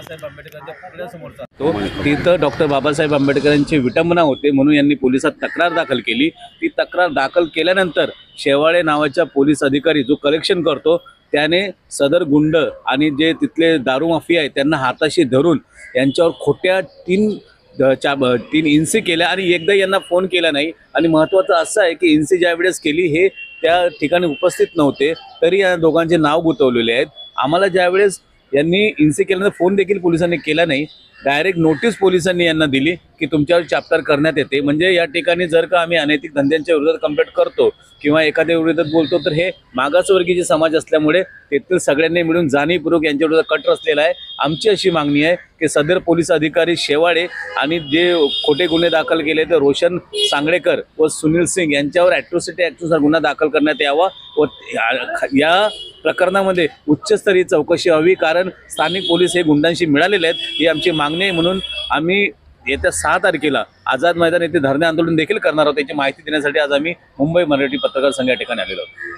बाबासाहेब आंबेडकरांच्या पुतळ्यासमोरचा तो तिथं डॉक्टर बाबासाहेब आंबेडकरांची विटंबना होते म्हणून यांनी पोलिसात तक्रार दाखल केली. ती तक्रार दाखल केल्यानंतर शेवाळे नावाच्या पोलीस अधिकारी जो कलेक्शन करतो त्याने सदर गुंड आणि जे तिथले दारू माफिया आहे त्यांना हाताशी धरून यांच्यावर खोट्या तीन च्या चा तीन इन्सी केल्या आणि एकदा यांना फोन केला नाही. आणि महत्त्वाचं असं आहे की इन्सी ज्यावेळेस केली हे त्या ठिकाणी उपस्थित नव्हते तरी या दोघांचे नाव गुंतवलेले आहेत. आम्हाला ज्यावेळेस यांनी इन्सी केल्यानंतर फोन देखील पोलिसांनी केला नाही. डायरेक्ट नोटीस पोलिसांनी यांना दिली. की तुमच्यावर चॅप्टर करण्यात येते. म्हणजे या ठिकाणी जर का आम्ही अनैतिक धंद्यांच्या विरोधात कंप्लेंट करतो किंवा एखाद्या विरोधात बोलतो तर हे मागासवर्गीय समाज असल्यामुळे तेथील सगळ्यांनी मिळून जाणीवपूर्वक यांच्या विरोधात कट रचलेला आहे. आमची अशी मागणी आहे की सदर पोलीस अधिकारी शेवाळे आणि जे खोटे गुन्हे दाखल केले ते रोशन सांगडेकर व सुनील सिंग यांच्यावर ॲट्रोसिटी ॲक्टनुसार गुन्हा दाखल करण्यात यावा व या- या प्रकरणामध्ये उच्चस्तरीय चौकशी हवी कारण स्थानिक पोलीस हे गुंडांशी मिळालेले आहेत ही आमची मागणी आहे. म्हणून आम्ही येत्या सहा तारखेला आझाद मैदान येथे धरणे आंदोलन देखील करणार आहोत. याची माहिती देण्यासाठी आज आम्ही मुंबई मराठी पत्रकार संघ या ठिकाणी आलेलो आहोत.